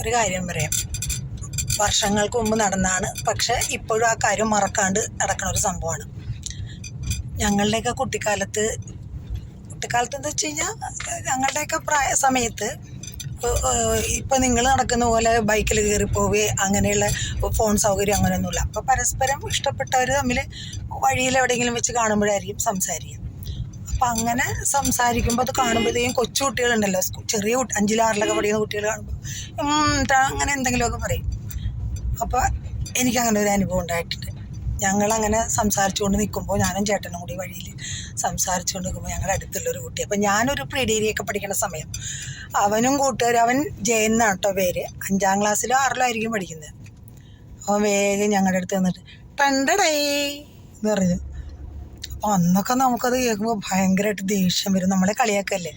ഒരു കാര്യം പറയാം. വർഷങ്ങൾക്ക് മുമ്പ് നടന്നാണ്. പക്ഷെ ഇപ്പോഴും ആ കാര്യം മറക്കാണ്ട് നടക്കുന്ന ഒരു സംഭവമാണ്. ഞങ്ങളുടെയൊക്കെ കുട്ടിക്കാലത്ത് കുട്ടിക്കാലത്ത് എന്ന് വെച്ച് കഴിഞ്ഞാൽ ഞങ്ങളുടെയൊക്കെ പ്രായ സമയത്ത് ഇപ്പം നിങ്ങൾ നടക്കുന്ന പോലെ ബൈക്കിൽ കയറി പോവുകയോ അങ്ങനെയുള്ള ഫോൺ സൗകര്യം അങ്ങനെയൊന്നുമില്ല. അപ്പോൾ പരസ്പരം ഇഷ്ടപ്പെട്ടവർ തമ്മിൽ വഴിയിൽ എവിടെയെങ്കിലും വെച്ച് കാണുമ്പോഴായിരിക്കും സംസാരിക്കുക. അപ്പം അങ്ങനെ സംസാരിക്കുമ്പോൾ അത് കാണുമ്പോഴത്തേക്കും കൊച്ചു കുട്ടികളുണ്ടല്ലോ ചെറിയ കുട്ടി അഞ്ചിലാറിലൊക്കെ പഠിക്കുന്ന കുട്ടികൾ കാണുമ്പോൾ അങ്ങനെ എന്തെങ്കിലുമൊക്കെ പറയും. അപ്പോൾ എനിക്കങ്ങനെ ഒരു അനുഭവം ഉണ്ടായിട്ടുണ്ട്. ഞങ്ങളങ്ങനെ സംസാരിച്ചുകൊണ്ട് നിൽക്കുമ്പോൾ ഞാനും ചേട്ടനും കൂടി വഴിയിൽ സംസാരിച്ചുകൊണ്ട് നിൽക്കുമ്പോൾ ഞങ്ങളുടെ അടുത്തുള്ളൊരു കുട്ടി അപ്പം ഞാനൊരു പ്രീ ഡിഗ്രിയൊക്കെ പഠിക്കുന്ന സമയം അവനും കൂട്ടുകാർ അവൻ ജയൻ കേട്ടോ പേര് അഞ്ചാം ക്ലാസ്സിലോ ആറിലോ ആയിരിക്കും പഠിക്കുന്നത് അവൻ വേഗം ഞങ്ങളുടെ അടുത്ത് വന്നിട്ട് ടണ്ടടേ എന്ന് പറഞ്ഞു. അപ്പോൾ അന്നൊക്കെ നമുക്കത് കേൾക്കുമ്പോൾ ഭയങ്കരമായിട്ട് ദേഷ്യം വരും. നമ്മളെ കളിയാക്കല്ലേ?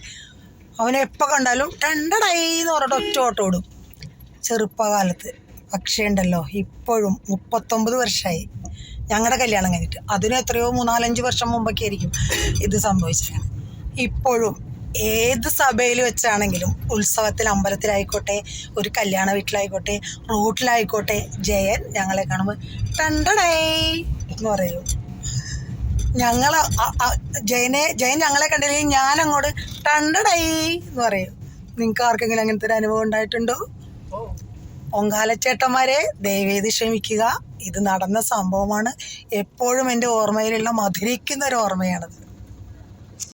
അവനെ എപ്പോൾ കണ്ടാലും ടണ്ടടൈ എന്ന് പറഞ്ഞിട്ട് ഒറ്റ ഓട്ടം ഓടും. ചെറുപ്പകാലത്ത്. പക്ഷേ ഉണ്ടല്ലോ ഇപ്പോഴും മുപ്പത്തൊമ്പത് വർഷമായി ഞങ്ങളുടെ കല്യാണം കഴിഞ്ഞിട്ട്. അതിന് എത്രയോ മൂന്നാലഞ്ച് വർഷം മുമ്പൊക്കെ ആയിരിക്കും ഇത് സംഭവിച്ചത്. ഇപ്പോഴും ഏത് സഭയിൽ വെച്ചാണെങ്കിലും ഉത്സവത്തിൽ അമ്പലത്തിലായിക്കോട്ടെ ഒരു കല്യാണ വീട്ടിലായിക്കോട്ടെ റോട്ടിലായിക്കോട്ടെ ജയൻ ഞങ്ങളെ കാണുമ്പോൾ ടണ്ടടൈ എന്ന് പറയും. ഞങ്ങൾ ജയനെ ജയൻ ഞങ്ങളെ കണ്ടില്ലെങ്കിൽ ഞാൻ അങ്ങോട്ട് ടണ്ടടൈ എന്ന് പറയും. നിങ്ങൾക്ക് ആർക്കെങ്കിലും അങ്ങനത്തെ ഒരു അനുഭവം ഉണ്ടായിട്ടുണ്ടോ? പൊങ്കാലച്ചേട്ടന്മാരെ ദയവേത് ക്ഷമിക്കുക. ഇത് നടന്ന സംഭവമാണ്. എപ്പോഴും എന്റെ ഓർമ്മയിലുള്ള മധുരിക്കുന്ന ഒരു ഓർമ്മയാണത്.